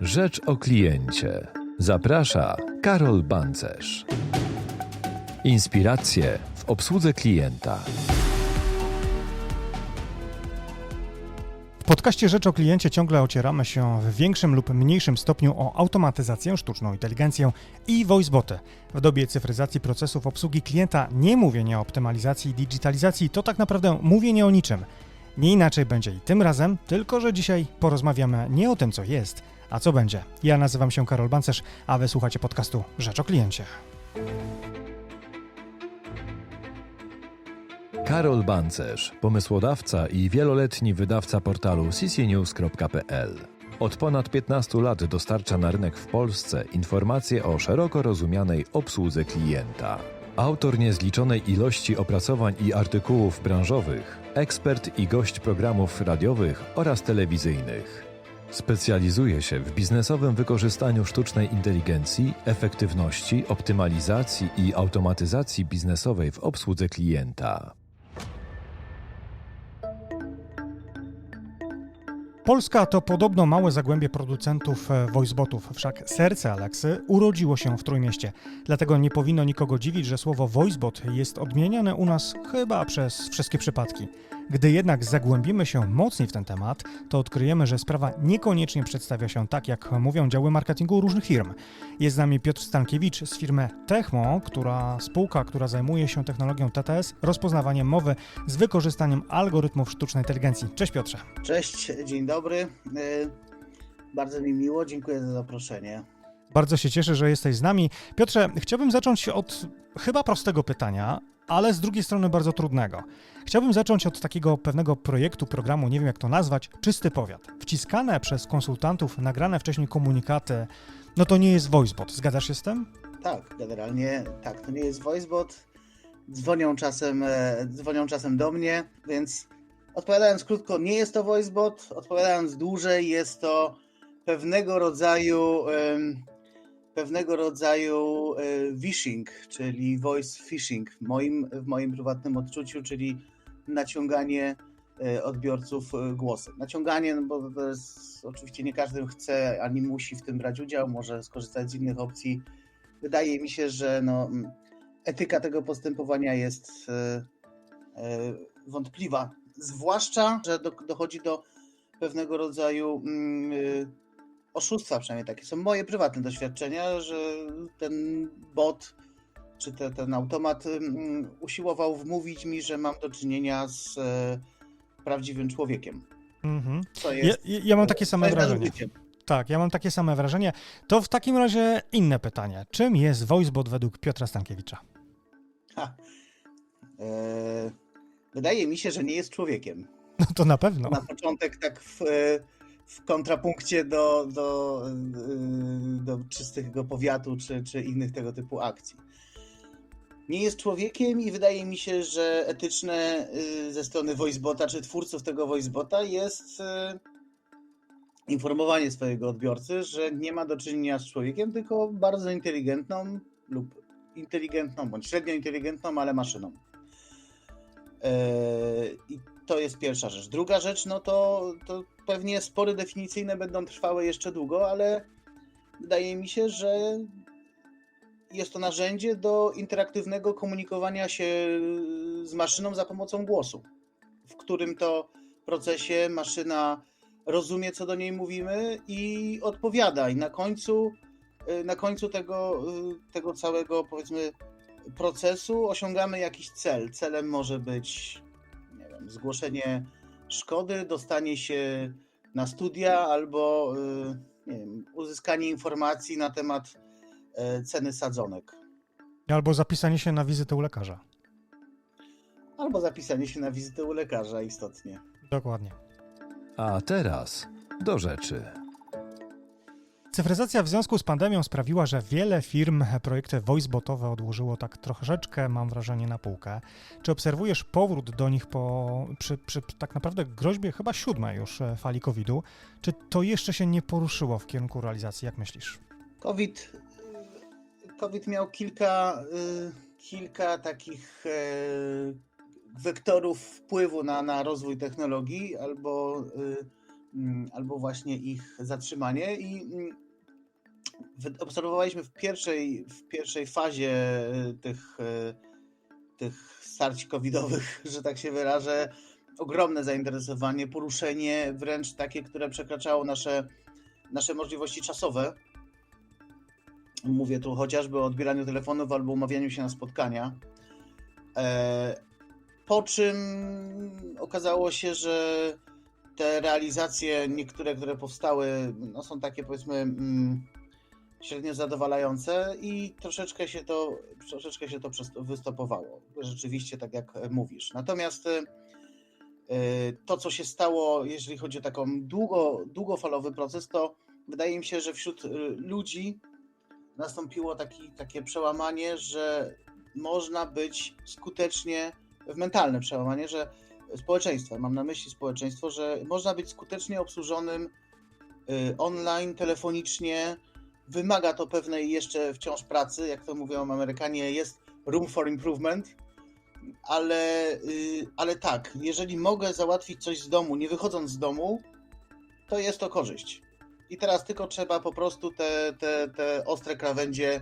Rzecz o kliencie. Zaprasza Karol Bancerz. Inspiracje w obsłudze klienta. W podcaście Rzecz o Kliencie ciągle ocieramy się w większym lub mniejszym stopniu o automatyzację, sztuczną inteligencję i voiceboty. W dobie cyfryzacji procesów obsługi klienta nie mówienie o optymalizacji i digitalizacji to tak naprawdę mówienie o niczym. Nie inaczej będzie i tym razem, tylko że dzisiaj porozmawiamy nie o tym, co jest, a co będzie. Ja nazywam się Karol Bancerz, a wysłuchacie podcastu Rzecz o Kliencie. Karol Bancerz, pomysłodawca i wieloletni wydawca portalu ccnews.pl. Od ponad 15 lat dostarcza na rynek w Polsce informacje o szeroko rozumianej obsłudze klienta. Autor niezliczonej ilości opracowań i artykułów branżowych, ekspert i gość programów radiowych oraz telewizyjnych. Specjalizuje się w biznesowym wykorzystaniu sztucznej inteligencji, efektywności, optymalizacji i automatyzacji biznesowej w obsłudze klienta. Polska to podobno małe zagłębie producentów e, voicebotów, wszak serce Aleksy urodziło się w Trójmieście. Dlatego nie powinno nikogo dziwić, że słowo voicebot jest odmieniane u nas chyba przez wszystkie przypadki. Gdy jednak zagłębimy się mocniej w ten temat, to odkryjemy, że sprawa niekoniecznie przedstawia się tak, jak mówią działy marketingu różnych firm. Jest z nami Piotr Stankiewicz z firmy Techmo, która spółka, która zajmuje się technologią TTS, rozpoznawaniem mowy z wykorzystaniem algorytmów sztucznej inteligencji. Cześć Piotrze. Cześć, dzień dobry. Y, Bardzo mi miło, dziękuję za zaproszenie. Bardzo się cieszę, że jesteś z nami. Piotrze, chciałbym zacząć od chyba prostego pytania, ale z drugiej strony bardzo trudnego. Chciałbym zacząć od takiego pewnego projektu, programu, nie wiem jak to nazwać, Czysty Powiat. Wciskane przez konsultantów, nagrane wcześniej komunikaty, no to nie jest voicebot. Zgadzasz się z tym? Tak, generalnie tak, to nie jest voicebot. Dzwonią czasem, e, dzwonią czasem do mnie, więc odpowiadając krótko, nie jest to voicebot. Odpowiadając dłużej, jest to pewnego rodzaju pewnego rodzaju e, phishing, czyli voice phishing w moim, w moim prywatnym odczuciu, czyli naciąganie e, odbiorców e, głosem. Naciąganie, no bo jest oczywiście nie każdy chce ani musi w tym brać udział, może skorzystać z innych opcji. Wydaje mi się, że no, etyka tego postępowania jest wątpliwa. Zwłaszcza, że do, dochodzi do pewnego rodzaju mm, oszustwa, przynajmniej takie są moje prywatne doświadczenia, że ten bot czy te, ten automat mm, usiłował wmówić mi, że mam do czynienia z e, prawdziwym człowiekiem. Mhm. Co jest, ja ja mam takie same wrażenie. Tak, ja mam takie same wrażenie. To w takim razie inne pytanie. Czym jest voicebot według Piotra Stankiewicza? Ha. E, wydaje mi się, że nie jest człowiekiem. No to na pewno. Na początek tak w, e, w kontrapunkcie do, do, e, do czystego powiatu czy, czy innych tego typu akcji. Nie jest człowiekiem i wydaje mi się, że etyczne e, ze strony voicebota czy twórców tego voicebota jest e, informowanie swojego odbiorcy, że nie ma do czynienia z człowiekiem, tylko bardzo inteligentną lub inteligentną bądź średnio inteligentną, ale maszyną. Eee, I to jest pierwsza rzecz. Druga rzecz, no to, to pewnie spory definicyjne będą trwały jeszcze długo, ale wydaje mi się, że jest to narzędzie do interaktywnego komunikowania się z maszyną za pomocą głosu, w którym to procesie maszyna rozumie, co do niej mówimy i odpowiada. I na końcu, y, na końcu tego, y, tego całego, powiedzmy, procesu osiągamy jakiś cel. Celem może być zgłoszenie szkody, dostanie się na studia albo y, nie wiem, uzyskanie informacji na temat e, ceny sadzonek. Albo zapisanie się na wizytę u lekarza. Albo zapisanie się na wizytę u lekarza istotnie. Dokładnie. A teraz do rzeczy. Cyfryzacja w związku z pandemią sprawiła, że wiele firm projekty voicebotowe odłożyło tak troszeczkę, mam wrażenie, na półkę. Czy obserwujesz powrót do nich po, przy, przy tak naprawdę groźbie chyba siódmej już e, fali COVID-u? Czy to jeszcze się nie poruszyło w kierunku realizacji? Jak myślisz? COVID, COVID miał kilka, y, kilka takich e, wektorów wpływu na, na rozwój technologii albo y, albo właśnie ich zatrzymanie i mm, obserwowaliśmy w pierwszej, w pierwszej fazie y, tych, y, tych starć covidowych, że tak się wyrażę, ogromne zainteresowanie, poruszenie, wręcz takie, które przekraczało nasze, nasze możliwości czasowe. Mówię tu chociażby o odbieraniu telefonów albo umawianiu się na spotkania. E, Po czym okazało się, że te realizacje, niektóre, które powstały, no są takie powiedzmy mm, średnio zadowalające i troszeczkę się to, troszeczkę się to wystopowało. Rzeczywiście, tak jak mówisz. Natomiast e, to, co się stało, jeżeli chodzi o taką długo, długofalowy proces, to wydaje mi się, że wśród e, ludzi nastąpiło taki, takie przełamanie, że można być skutecznie, w mentalne przełamanie, że społeczeństwa, mam na myśli społeczeństwo, że można być skutecznie obsłużonym y, online, telefonicznie. Wymaga to pewnej jeszcze wciąż pracy, jak to mówią Amerykanie, jest room for improvement, ale, y, ale tak, jeżeli mogę załatwić coś z domu, nie wychodząc z domu, to jest to korzyść. I teraz tylko trzeba po prostu te, te, te ostre krawędzie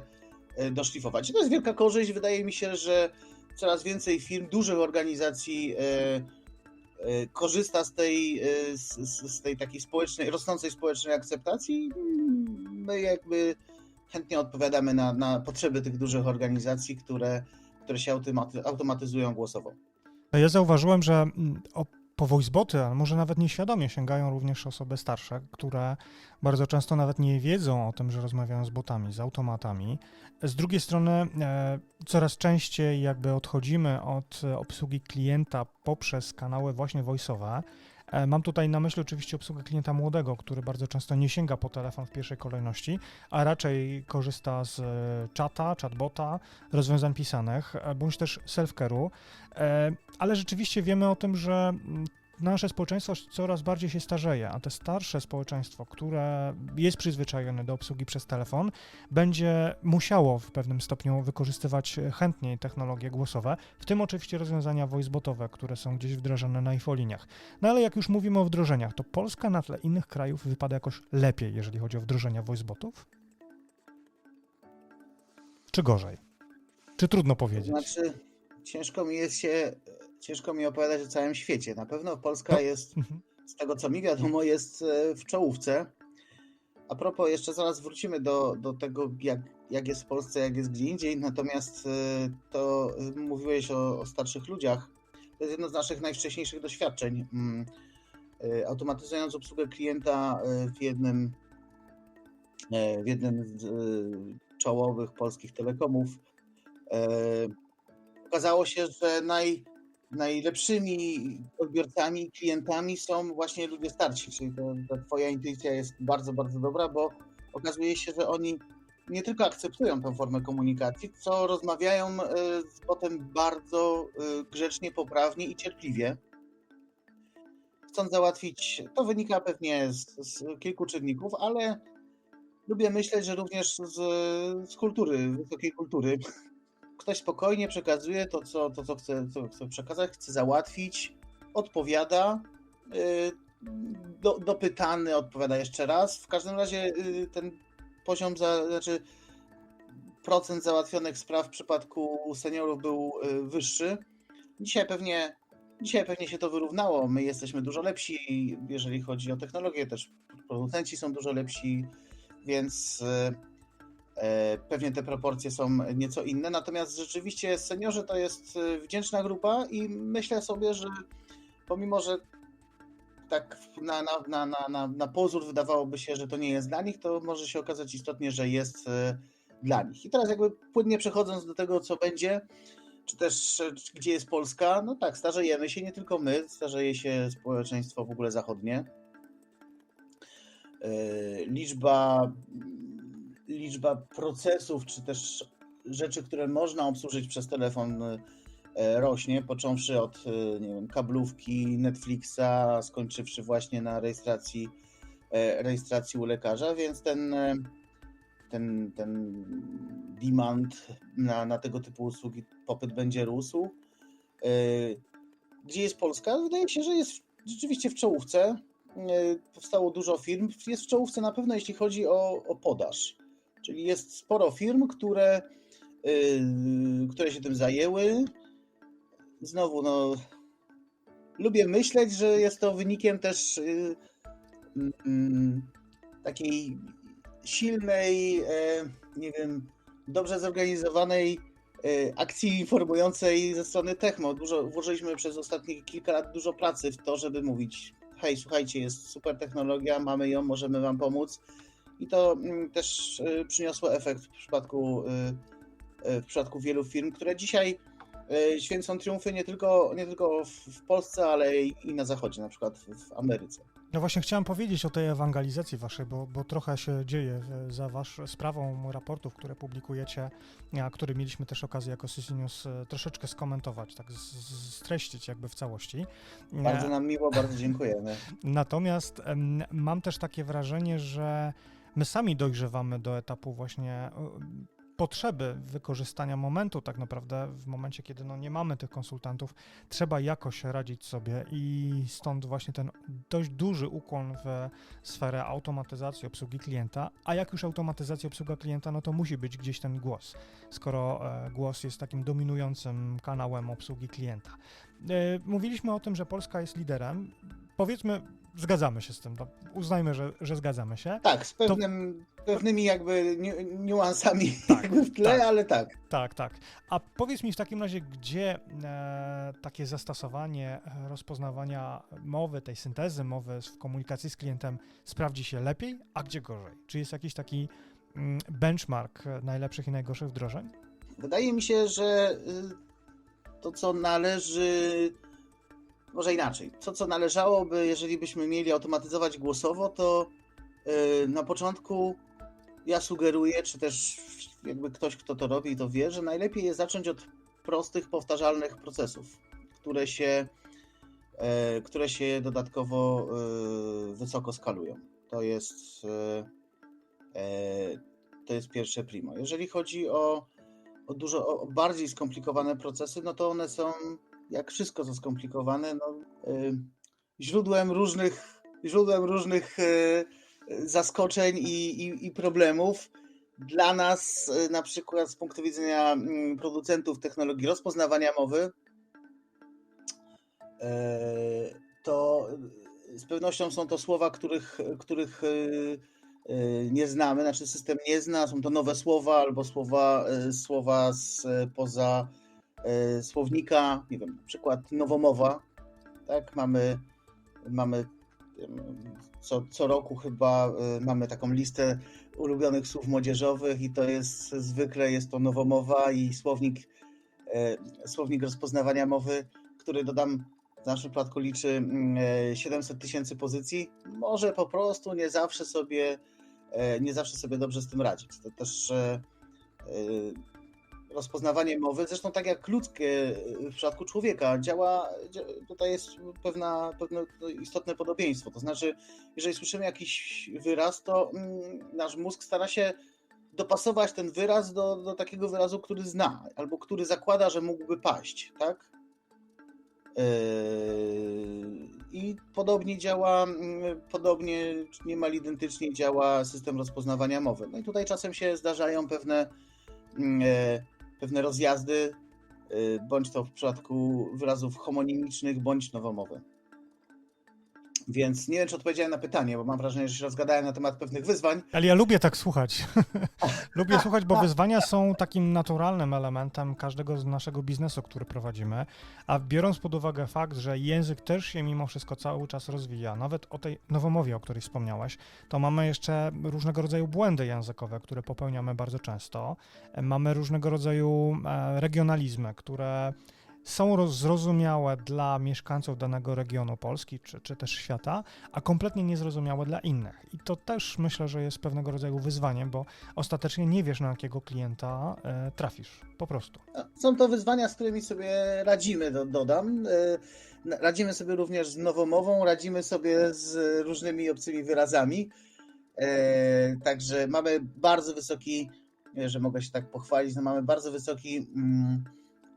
y, doszlifować. I to jest wielka korzyść. Wydaje mi się, że coraz więcej firm, dużych organizacji korzysta z tej, y, z, z- tej takiej społecznej, rosnącej społecznej akceptacji. My jakby chętnie odpowiadamy na, na potrzeby tych dużych organizacji, które, które się automaty, automatyzują głosowo. Ja zauważyłem, że mm, po voiceboty, a może nawet nieświadomie sięgają również osoby starsze, które bardzo często nawet nie wiedzą o tym, że rozmawiają z botami, z automatami. Z drugiej strony e, coraz częściej jakby odchodzimy od obsługi klienta poprzez kanały właśnie voiceowe. E, Mam tutaj na myśli oczywiście obsługę klienta młodego, który bardzo często nie sięga po telefon w pierwszej kolejności, a raczej korzysta z e, czata, chatbota, rozwiązań pisanych, e, bądź też self-care'u. Ale rzeczywiście wiemy o tym, że mm, nasze społeczeństwo coraz bardziej się starzeje, a te starsze społeczeństwo, które jest przyzwyczajone do obsługi przez telefon, będzie musiało w pewnym stopniu wykorzystywać chętniej technologie głosowe, w tym oczywiście rozwiązania voicebotowe, które są gdzieś wdrażane na infoliniach. No ale jak już mówimy o wdrożeniach, to Polska na tle innych krajów wypada jakoś lepiej, jeżeli chodzi o wdrożenia voicebotów? Czy gorzej? Czy trudno To powiedzieć? znaczy, ciężko mi jest się, ciężko mi opowiadać o całym świecie. Na pewno Polska No. jest, Mhm. z tego co mi wiadomo, jest e, w czołówce. A propos, jeszcze zaraz wrócimy do, do tego, jak, jak jest w Polsce, jak jest gdzie indziej. Natomiast e, to e, mówiłeś o, o starszych ludziach. To jest jedno z naszych najwcześniejszych doświadczeń. Mm, Automatyzując obsługę klienta w jednym, w jednym z czołowych polskich telekomów, okazało się, że naj, najlepszymi odbiorcami klientami są właśnie ludzie starsi, czyli to, twoja intuicja jest bardzo, bardzo dobra, bo okazuje się, że oni nie tylko akceptują tę formę komunikacji, co rozmawiają e, z potem bardzo e, grzecznie, poprawnie i cierpliwie. Chcąc załatwić, to wynika pewnie z, z kilku czynników, ale lubię myśleć, że również z, z kultury, wysokiej kultury, ktoś spokojnie przekazuje to, co, to, co, chce, co chce przekazać, chce załatwić, odpowiada, yy, do, dopytany odpowiada jeszcze raz. W każdym razie yy, ten poziom, za, znaczy procent załatwionych spraw w przypadku seniorów był yy, wyższy. Dzisiaj pewnie, dzisiaj pewnie się to wyrównało. My jesteśmy dużo lepsi, jeżeli chodzi o technologię, też producenci są dużo lepsi, więc Pewnie te proporcje są nieco inne, natomiast rzeczywiście seniorzy to jest e, wdzięczna grupa i myślę sobie, że pomimo, że tak na, na, na, na, na, pozór wydawałoby się, że to nie jest dla nich, to może się okazać istotnie, że jest e, dla nich. I teraz jakby płynnie przechodząc do tego, co będzie, czy też e, gdzie jest Polska, no tak, starzejemy się, nie tylko my, starzeje się społeczeństwo w ogóle zachodnie. E, Liczba liczba procesów, czy też rzeczy, które można obsłużyć przez telefon e, rośnie, począwszy od e, nie wiem, kablówki, Netflixa, skończywszy właśnie na rejestracji, e, rejestracji u lekarza, więc ten, ten, ten demand na, na tego typu usługi, popyt będzie rósł. Gdzie jest Polska? Wydaje się, że jest rzeczywiście w czołówce. powstało dużo firm. Jest w czołówce na pewno, jeśli chodzi o, o podaż. Czyli jest sporo firm, które, yy, które się tym zajęły. Znowu, no, lubię myśleć, że jest to wynikiem też yy, yy, takiej silnej, e, nie wiem, dobrze zorganizowanej e, akcji informującej ze strony Techmo. Dużo, włożyliśmy przez ostatnie kilka lat dużo pracy w to, żeby mówić hej, słuchajcie, jest super technologia, mamy ją, możemy wam pomóc. I to mm, też e, przyniosło efekt w przypadku, w przypadku wielu firm, które dzisiaj święcą triumfy nie tylko, nie tylko w Polsce, ale i na zachodzie, na przykład w Ameryce. No właśnie chciałem powiedzieć o tej ewangelizacji waszej, bo, bo trochę się dzieje za wasz sprawą raportów, które publikujecie, a które mieliśmy też okazję jako CC News e, troszeczkę skomentować, tak streścić jakby w całości. Bardzo nam miło, bardzo dziękujemy. Natomiast mam też takie wrażenie, że my sami dojrzewamy do etapu właśnie potrzeby wykorzystania momentu, tak naprawdę w momencie, kiedy no nie mamy tych konsultantów, trzeba jakoś radzić sobie i stąd właśnie ten dość duży ukłon w sferę automatyzacji obsługi klienta, a jak już automatyzacja obsługa klienta, no to musi być gdzieś ten głos, skoro e, głos jest takim dominującym kanałem obsługi klienta. E, mówiliśmy o tym, że Polska jest liderem. Powiedzmy, zgadzamy się z tym. Uznajmy, że, że zgadzamy się. Tak, z pewnym, to... pewnymi jakby niuansami tak, jakby w tle, tak, ale tak. Tak, tak. A powiedz mi w takim razie, gdzie e, takie zastosowanie e, rozpoznawania mowy, tej syntezy mowy w komunikacji z klientem sprawdzi się lepiej, a gdzie gorzej? Czy jest jakiś taki mm, benchmark najlepszych i najgorszych wdrożeń? Wydaje mi się, że y, to, co należy może inaczej. To, co należałoby, jeżeli byśmy mieli automatyzować głosowo, to yy, na początku ja sugeruję, czy też jakby ktoś, kto to robi, to wie, że najlepiej jest zacząć od prostych, powtarzalnych procesów, które się, yy, które się dodatkowo yy, wysoko skalują. To jest, to jest pierwsze primo. Jeżeli chodzi o, o dużo o bardziej skomplikowane procesy, no to one są jak wszystko co skomplikowane, no, y, źródłem różnych, źródłem różnych y, zaskoczeń i, i, i problemów. Dla nas, y, na przykład z punktu widzenia mm, producentów technologii rozpoznawania mowy, to z pewnością są to słowa, których, których nie znamy, znaczy system nie zna, są to nowe słowa albo słowa, słowa spoza słownika, nie wiem, na przykład nowomowa, tak, mamy, mamy co, co roku chyba e, mamy taką listę ulubionych słów młodzieżowych i to jest zwykle jest to nowomowa i słownik, e, słownik rozpoznawania mowy, który dodam w naszym przypadku liczy 700 mm, tysięcy pozycji, może po prostu nie zawsze sobie nie zawsze sobie dobrze z tym radzić. To też rozpoznawanie mowy, zresztą tak jak ludzkie w przypadku człowieka, działa, tutaj jest pewna, pewne istotne podobieństwo. To znaczy, jeżeli słyszymy jakiś wyraz, to mm, nasz mózg stara się dopasować ten wyraz do, do takiego wyrazu, który zna, albo który zakłada, że mógłby paść, tak? Yy, I podobnie działa, mm, podobnie niemal identycznie działa system rozpoznawania mowy. No i tutaj czasem się zdarzają pewne mm, pewne rozjazdy, y, bądź to w przypadku wyrazów homonimicznych, bądź nowomowy. Więc nie wiem, czy odpowiedziałem na pytanie, bo mam wrażenie, że się rozgadałem na temat pewnych wyzwań. Ale ja lubię tak słuchać. lubię słuchać, bo wyzwania są takim naturalnym elementem każdego z naszego biznesu, który prowadzimy. A biorąc pod uwagę fakt, że język też się mimo wszystko cały czas rozwija, nawet o tej nowomowie, o której wspomniałeś, to mamy jeszcze różnego rodzaju błędy językowe, które popełniamy bardzo często. Mamy różnego rodzaju e, regionalizmy, które są zrozumiałe dla mieszkańców danego regionu Polski czy, czy też świata, a kompletnie niezrozumiałe dla innych. I to też myślę, że jest pewnego rodzaju wyzwaniem, bo ostatecznie nie wiesz, na jakiego klienta e, trafisz. Po prostu. Są to wyzwania, z którymi sobie radzimy, do, dodam. E, radzimy sobie również z nowomową, radzimy sobie z różnymi obcymi wyrazami. E, także mamy bardzo wysoki, że mogę się tak pochwalić, no mamy bardzo wysoki. Mm,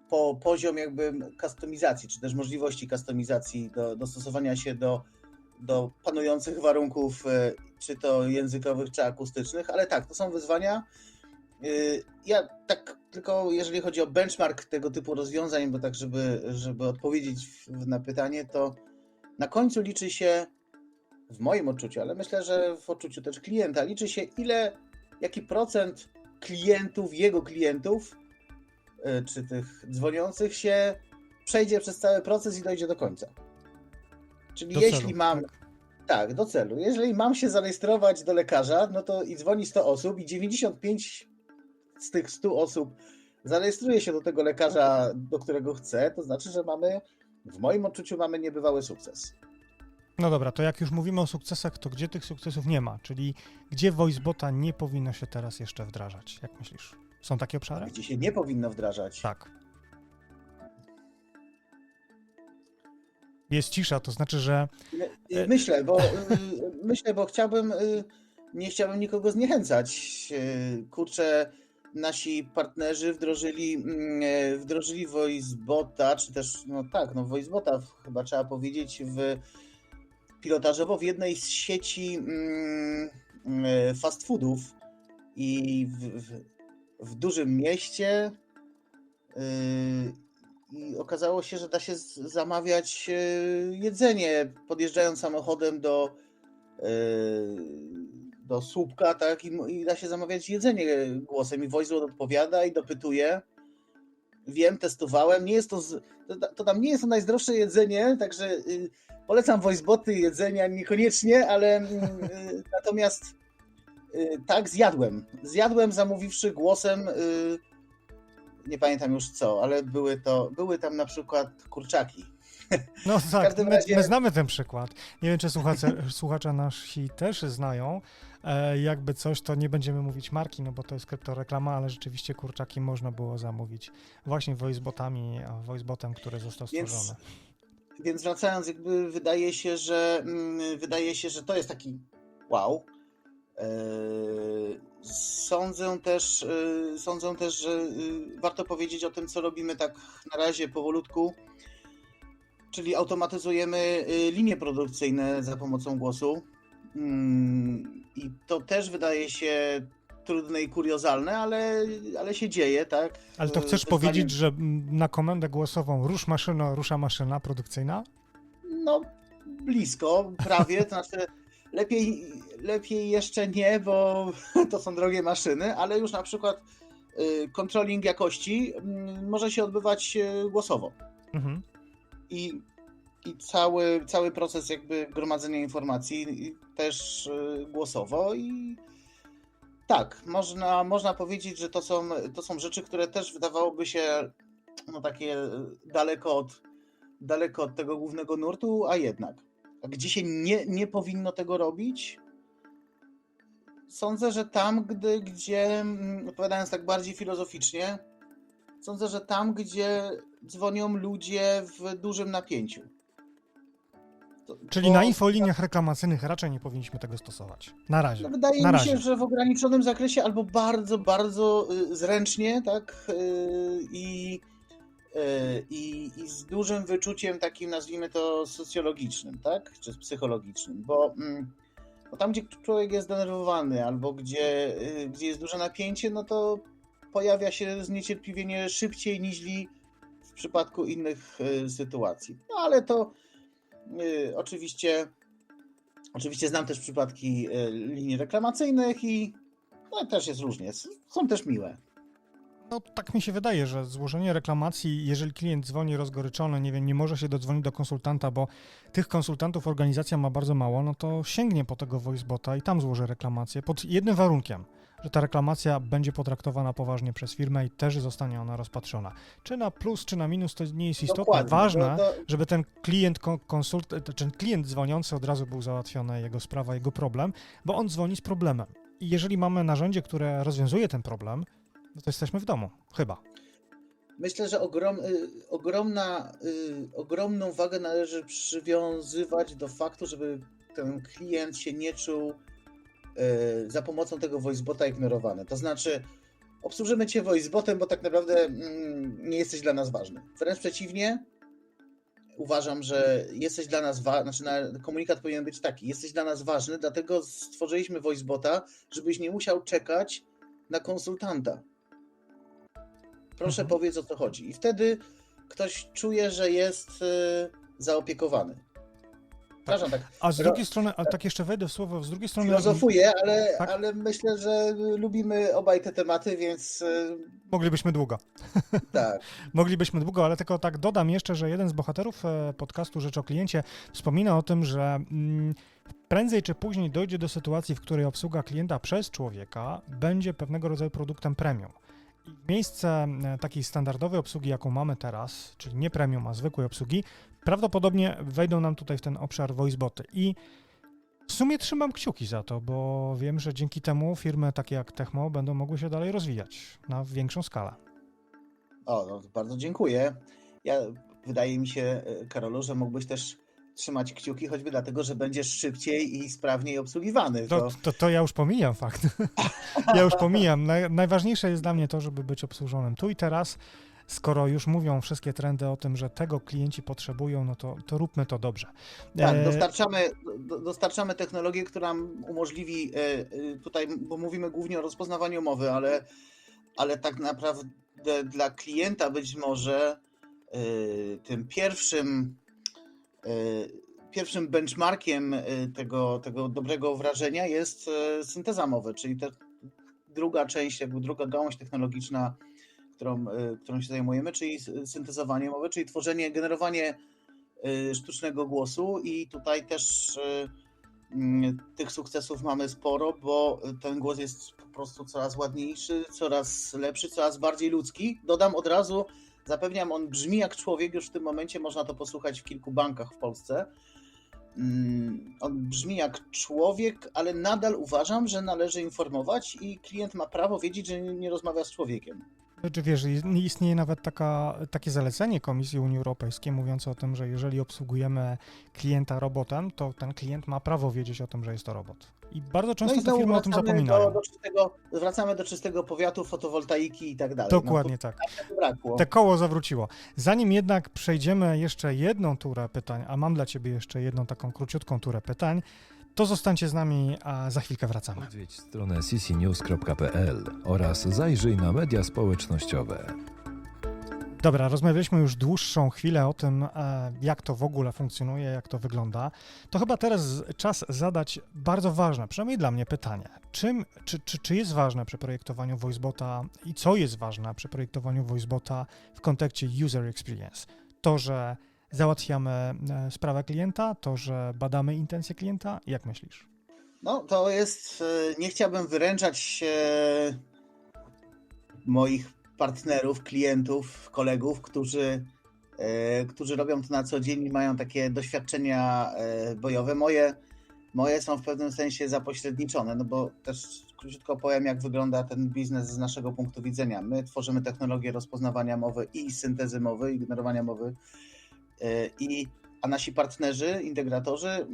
po poziom jakby kustomizacji, czy też możliwości kustomizacji, do, dostosowania się do, do panujących warunków, e, czy to językowych, czy akustycznych, ale tak, to są wyzwania. Y, Ja tak tylko, jeżeli chodzi o benchmark tego typu rozwiązań, bo tak, żeby, żeby odpowiedzieć na pytanie, to na końcu liczy się, w moim odczuciu, ale myślę, że w odczuciu też klienta, liczy się ile, jaki procent klientów, jego klientów, czy tych dzwoniących się, przejdzie przez cały proces i dojdzie do końca. Czyli Do jeśli celu, mam, tak? tak, do celu. Jeżeli mam się zarejestrować do lekarza, no to i dzwoni 100 osób i 95 z tych 100 osób zarejestruje się do tego lekarza, do którego chce, to znaczy, że mamy, w moim odczuciu mamy niebywały sukces. No dobra, to jak już mówimy o sukcesach, to gdzie tych sukcesów nie ma? Czyli gdzie voicebota nie powinno się teraz jeszcze wdrażać? Jak myślisz? Są takie obszary? Gdzie się nie powinno wdrażać. Tak. Jest cisza, to znaczy, że Y, y, Myślę, bo y, myślę, bo chciałbym, y, nie chciałbym nikogo zniechęcać. Kurczę, nasi partnerzy wdrożyli, mm, e, wdrożyli VoiceBota, czy też, no tak, no VoiceBota chyba trzeba powiedzieć w pilotażowo w jednej z sieci mm, e, fast foodów i w, w, w dużym mieście y, i okazało się, że da się zamawiać e, jedzenie podjeżdżając samochodem do, e, do słupka, tak, i, i da się zamawiać jedzenie głosem i VoiceBot odpowiada i dopytuje. Wiem, testowałem, nie jest to, z, to, to tam nie jest to najdroższe jedzenie, także y, polecam VoiceBoty jedzenia niekoniecznie, ale y, natomiast tak, zjadłem. Zjadłem zamówiwszy głosem y, nie pamiętam już co, ale były to, były tam na przykład kurczaki. No tak, my, razie- my znamy ten przykład. Nie wiem, czy słuchacze, słuchacze nasi też znają. E, jakby coś, to nie będziemy mówić marki, no bo to jest kryptoreklama, ale rzeczywiście kurczaki można było zamówić właśnie voicebotami, voicebotem, który został Więc- stworzony. Więc wracając, jakby wydaje się, że mm, wydaje się, że to jest taki wow. Eee, Sądzę też, e, sądzę też, że e, warto powiedzieć o tym, co robimy tak na razie powolutku. Czyli automatyzujemy e, linie produkcyjne za pomocą głosu. Mm, I to też wydaje się trudne i kuriozalne, ale, ale się dzieje, tak? Ale to E, chcesz powiedzieć, że mm, na komendę głosową rusz maszyno, rusza maszyna produkcyjna? No, blisko, prawie. To znaczy, lepiej, lepiej jeszcze nie, bo to są drogie maszyny, ale już na przykład y, controlling jakości mm, może się odbywać y, głosowo. Mhm. I, i cały, cały proces jakby gromadzenia informacji też y, głosowo i tak, można, można powiedzieć, że to są, to są rzeczy, które też wydawałoby się no takie daleko od, daleko od tego głównego nurtu, a jednak. Gdzie się nie, nie powinno tego robić? Sądzę, że tam, gdy, gdzie, mm, odpowiadając tak bardziej filozoficznie, sądzę, że tam, gdzie dzwonią ludzie w dużym napięciu. To- Czyli bo- na infoliniach reklamacyjnych raczej nie powinniśmy tego stosować. Na razie. no, wydaje Na mi razie. się, że w ograniczonym zakresie albo bardzo, bardzo y, zręcznie, tak? y, I, i, I z dużym wyczuciem takim, nazwijmy to socjologicznym, tak? Czy psychologicznym, bo, mm, bo tam, gdzie człowiek jest zdenerwowany albo gdzie, y, gdzie jest duże napięcie, no to pojawia się zniecierpliwienie szybciej niż w przypadku innych y, sytuacji. No ale to y, oczywiście Oczywiście znam też przypadki e, linii reklamacyjnych i no, też jest różnie. Są też miłe. No tak mi się wydaje, że złożenie reklamacji, jeżeli klient dzwoni rozgoryczony, nie wiem, nie może się dodzwonić do konsultanta, bo tych konsultantów organizacja ma bardzo mało, no to sięgnie po tego voicebota i tam złoży reklamację pod jednym warunkiem, że ta reklamacja będzie potraktowana poważnie przez firmę i też zostanie ona rozpatrzona. Czy na plus, czy na minus, to nie jest istotne. Dokładnie. Ważne, To, żeby ten klient kon- konsult, ten klient dzwoniący od razu był załatwiony jego sprawa, jego problem, bo on dzwoni z problemem. I jeżeli mamy narzędzie, które rozwiązuje ten problem, no to jesteśmy w domu, chyba. myślę, że ogrom, y, ogromna, y, ogromną wagę należy przywiązywać do faktu, żeby ten klient się nie czuł y, za pomocą tego voicebota ignorowany. To znaczy, obsłużymy cię voicebotem, bo tak naprawdę mm, nie jesteś dla nas ważny. Wręcz przeciwnie, uważam, że jesteś dla nas ważny, znaczy na, komunikat powinien być taki, jesteś dla nas ważny, dlatego stworzyliśmy voicebota, żebyś nie musiał czekać na konsultanta. Proszę Mhm. powiedz o co chodzi. I wtedy ktoś czuje, że jest y, zaopiekowany. Przepraszam, tak A z drugiej strony, a tak jeszcze wejdę w słowo, z drugiej strony... filozofuję, ale, Tak? ale myślę, że lubimy obaj te tematy, więc y, Moglibyśmy długo. tak. Moglibyśmy długo, ale tylko tak dodam jeszcze, że jeden z bohaterów e, podcastu Rzecz o Kliencie wspomina o tym, że mm, prędzej czy później dojdzie do sytuacji, w której obsługa klienta przez człowieka będzie pewnego rodzaju produktem premium. Miejsce e, takiej standardowej obsługi, jaką mamy teraz, czyli nie premium, a zwykłej obsługi, prawdopodobnie wejdą nam tutaj w ten obszar voiceboty. I w sumie trzymam kciuki za to, bo wiem, że dzięki temu firmy takie jak Techmo będą mogły się dalej rozwijać na większą skalę. O, no, bardzo dziękuję. Ja, wydaje mi się, e, Karolu, że mógłbyś też trzymać kciuki, choćby dlatego, że będziesz szybciej i sprawniej obsługiwany. To, To, to, to ja już pomijam fakt. ja już pomijam. Naj, najważniejsze jest dla mnie to, żeby być obsłużonym tu i teraz. Skoro już mówią wszystkie trendy o tym, że tego klienci potrzebują, no to, to róbmy to dobrze. tak, E, dostarczamy, do, dostarczamy technologię, która umożliwi, e, e, tutaj, bo mówimy głównie o rozpoznawaniu mowy, ale, ale tak naprawdę dla klienta być może tym pierwszym pierwszym benchmarkiem e, tego, tego dobrego wrażenia jest e, synteza mowy, czyli ta druga część, jakby druga gałąź technologiczna, którą, e, którą się zajmujemy, czyli syntezowanie mowy, czyli tworzenie, generowanie e, sztucznego głosu i tutaj też e, mm, tych sukcesów mamy sporo, bo ten głos jest po prostu coraz ładniejszy, coraz lepszy, coraz bardziej ludzki. Dodam od razu, zapewniam, on brzmi jak człowiek, już w tym momencie można to posłuchać w kilku bankach w Polsce. Mm, On brzmi jak człowiek, ale nadal uważam, że należy informować i klient ma prawo wiedzieć, że nie rozmawia z człowiekiem. Czy wiesz, jest- istnieje nawet taka, takie zalecenie Komisji Unii Europejskiej mówiące o tym, że jeżeli obsługujemy klienta robotem, to ten klient ma prawo wiedzieć o tym, że jest to robot. I bardzo często te znowu firmy o tym zapominają. Do, do czystego, wracamy do czystego powiatu, fotowoltaiki i tak dalej. Dokładnie tak. No, to brakło. Te koło zawróciło. Zanim jednak przejdziemy jeszcze jedną turę pytań, a mam dla Ciebie jeszcze jedną taką króciutką turę pytań, to zostańcie z nami, a za chwilkę wracamy. Odwiedź stronę ccnews.pl oraz zajrzyj na media społecznościowe. Dobra, rozmawialiśmy już dłuższą chwilę o tym, e, jak to w ogóle funkcjonuje, jak to wygląda. To chyba teraz czas zadać bardzo ważne, przynajmniej dla mnie, pytanie. Czym, czy, czy, czy jest ważne przy projektowaniu voicebota i co jest ważne przy projektowaniu voicebota w kontekście user experience? To, że załatwiamy e, sprawę klienta, to, że badamy intencje klienta? Jak myślisz? No, to jest. e, Nie chciałbym wyręczać moich partnerów, klientów, kolegów, którzy, e, którzy robią to na co dzień i mają takie doświadczenia e, bojowe. Moje, moje są w pewnym sensie zapośredniczone, no bo też króciutko powiem, jak wygląda ten biznes z naszego punktu widzenia. My tworzymy technologię rozpoznawania mowy i syntezy mowy i generowania mowy. e, I, a nasi partnerzy, integratorzy,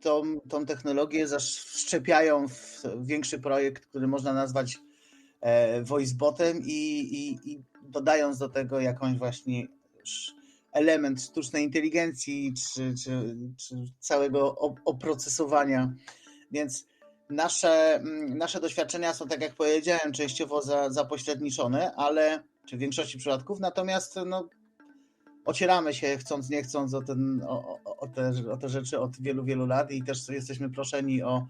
tą, tą technologię zaszczepiają w większy projekt, który można nazwać voicebotem i, i, i dodając do tego jakąś właśnie element sztucznej inteligencji czy, czy, czy całego op- oprocesowania. Więc nasze, nasze doświadczenia są, tak jak powiedziałem, częściowo za, zapośredniczone, ale czy w większości przypadków, natomiast no, ocieramy się chcąc, nie chcąc o, ten, o, o, te, o te rzeczy od wielu, wielu lat i też jesteśmy proszeni o,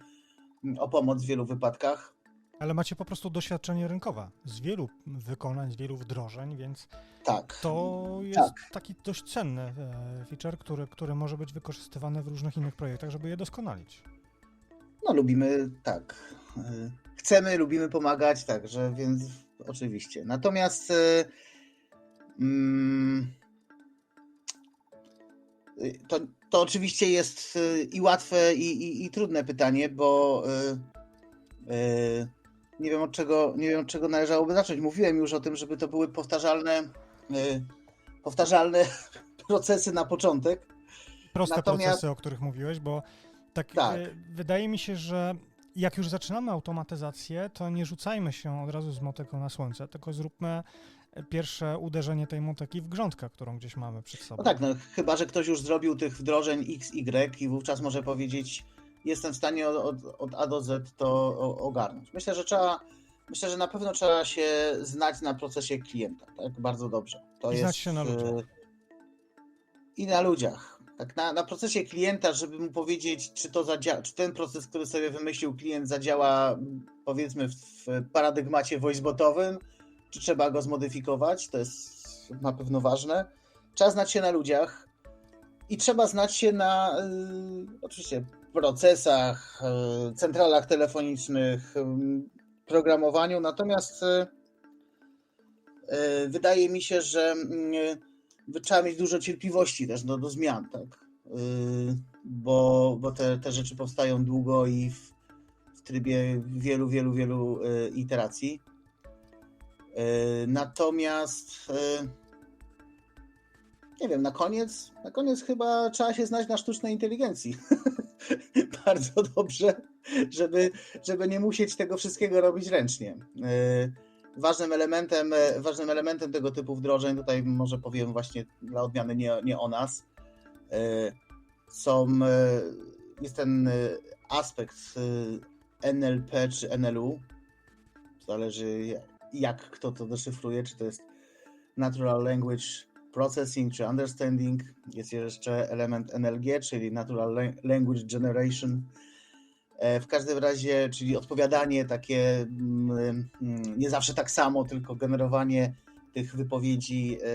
o pomoc w wielu wypadkach. Ale macie po prostu doświadczenie rynkowe z wielu wykonań, z wielu wdrożeń, więc Tak. To jest Tak. taki dość cenny e, feature, który, który może być wykorzystywany w różnych innych projektach, żeby je doskonalić. No lubimy, tak. y, Chcemy, lubimy pomagać, także więc oczywiście. Natomiast y, mm, to, to oczywiście jest i łatwe, i, i, i trudne pytanie, bo y, y, nie wiem od czego, nie wiem od czego należałoby zacząć. Mówiłem już o tym, żeby to były powtarzalne, y, powtarzalne procesy na początek. Proste Natomiast- procesy, o których mówiłeś, bo tak, Tak. e, wydaje mi się, że jak już zaczynamy automatyzację, to nie rzucajmy się od razu z motyką na słońce, tylko zróbmy pierwsze uderzenie tej motyki w grządkę, którą gdzieś mamy przed sobą. No tak, no chyba, że ktoś już zrobił tych wdrożeń X, Y i wówczas może powiedzieć, jestem w stanie od, od, A do Z to ogarnąć. Myślę, że trzeba, myślę, że na pewno trzeba się znać na procesie klienta, tak, bardzo dobrze. To I jest, znać się na ludziach. e, I na ludziach. Tak, na, na procesie klienta, żeby mu powiedzieć, czy to zadziała, czy ten proces, który sobie wymyślił klient, zadziała powiedzmy w, w paradygmacie voicebotowym, czy trzeba go zmodyfikować, to jest na pewno ważne. Trzeba znać się na ludziach i trzeba znać się na y, oczywiście procesach, y, centralach telefonicznych, y, programowaniu. Natomiast y, wydaje mi się, że y, trzeba mieć dużo cierpliwości też do, do zmian, tak? Bo bo te, te rzeczy powstają długo i w, w trybie wielu, wielu, wielu iteracji. Natomiast nie wiem, na koniec, na koniec chyba trzeba się znać na sztucznej inteligencji. Bardzo dobrze, żeby, żeby nie musieć tego wszystkiego robić ręcznie. Y, Ważnym elementem, e, ważnym elementem tego typu wdrożeń, tutaj może powiem właśnie dla odmiany nie, nie o nas, y, są, y, jest ten y, aspekt y, NLP czy NLU. Zależy jak kto to deszyfruje, czy to jest Natural Language Processing czy Understanding. Jest jeszcze element NLG, czyli Natural Lang- Language Generation. E, W każdym razie, czyli odpowiadanie takie mm, mm, nie zawsze tak samo, tylko generowanie tych wypowiedzi e,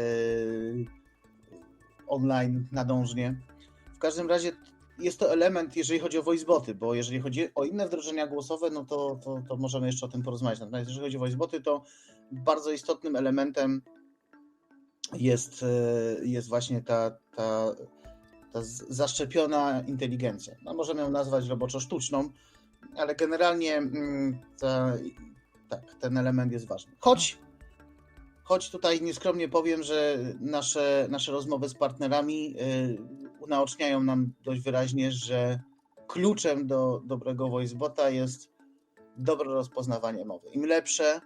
online nadążnie. W każdym razie jest to element, jeżeli chodzi o voiceboty, bo jeżeli chodzi o inne wdrożenia głosowe, no to, to, to możemy jeszcze o tym porozmawiać. Natomiast jeżeli chodzi o voiceboty, to bardzo istotnym elementem jest, e, jest właśnie ta, ta, ta zaszczepiona inteligencja. No, możemy ją nazwać roboczo sztuczną, ale generalnie mm, ta, tak, ten element jest ważny. Choć, choć tutaj nieskromnie powiem, że nasze, nasze rozmowy z partnerami y, unaoczniają nam dość wyraźnie, że kluczem do dobrego voicebota jest dobre rozpoznawanie mowy. Im lepsze,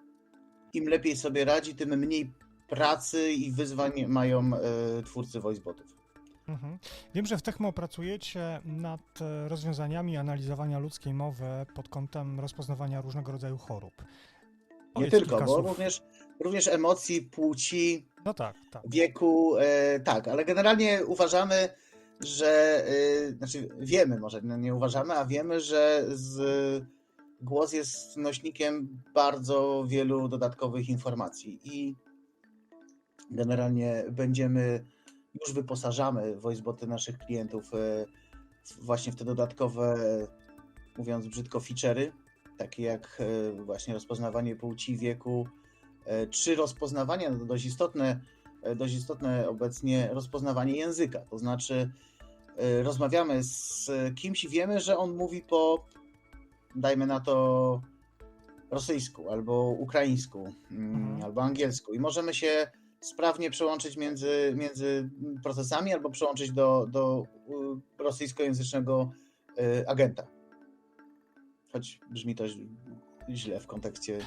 im lepiej sobie radzi, tym mniej pracy i wyzwań mają y, twórcy voicebotów. Mhm. Wiem, że w Techmo pracujecie nad e, rozwiązaniami analizowania ludzkiej mowy pod kątem rozpoznawania różnego rodzaju chorób. Nie Powiedz tylko, kilka bo słów. również, również emocji, płci, No tak, tak. wieku, e, tak, ale generalnie uważamy, że, e, znaczy wiemy, może no nie uważamy, a wiemy, że z, głos jest nośnikiem bardzo wielu dodatkowych informacji i generalnie będziemy, już wyposażamy voiceboty naszych klientów e, właśnie w te dodatkowe, mówiąc brzydko, feature'y, takie jak e, właśnie rozpoznawanie płci, wieku, e, czy rozpoznawanie, no dość istotne, dość istotne obecnie rozpoznawanie języka. To znaczy, rozmawiamy z kimś i wiemy, że on mówi po, dajmy na to, rosyjsku, albo ukraińsku, mm, Mhm. albo angielsku, i możemy się sprawnie przełączyć między, między procesami, albo przełączyć do, do y, rosyjskojęzycznego y, agenta. Choć brzmi to źle w kontekście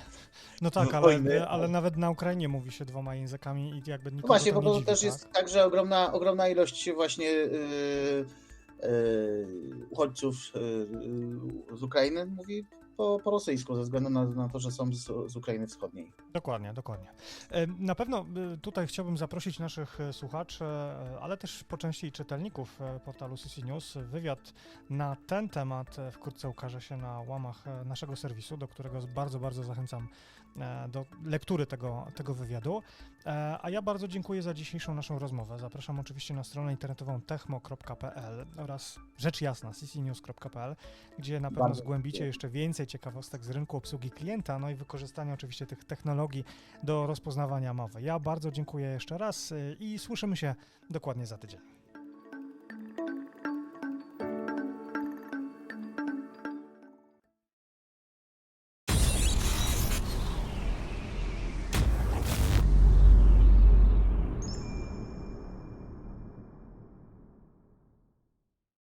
No tak, wojny. ale, ale nawet na Ukrainie mówi się dwoma językami i jakby No nikogo właśnie, to bo nie to dziwi, też tak? jest tak, że ogromna, ogromna ilość właśnie yy, yy, uchodźców yy, z Ukrainy mówi po, po rosyjsku, ze względu na, na to, że są z, z Ukrainy Wschodniej. Dokładnie, dokładnie. E, Na pewno e, tutaj chciałbym zaprosić naszych e, słuchaczy, ale też po części czytelników portalu CC News. Wywiad na ten temat wkrótce ukaże się na łamach naszego serwisu, do którego bardzo, bardzo zachęcam do lektury tego, tego wywiadu. E, A ja bardzo dziękuję za dzisiejszą naszą rozmowę. Zapraszam oczywiście na stronę internetową techmo.pl oraz rzecz jasna ccnews.pl, gdzie na pewno Bardzo zgłębicie dziękuję. jeszcze więcej ciekawostek z rynku obsługi klienta, no i wykorzystania oczywiście tych technologii do rozpoznawania mowy. Ja bardzo dziękuję jeszcze raz y, i słyszymy się dokładnie za tydzień.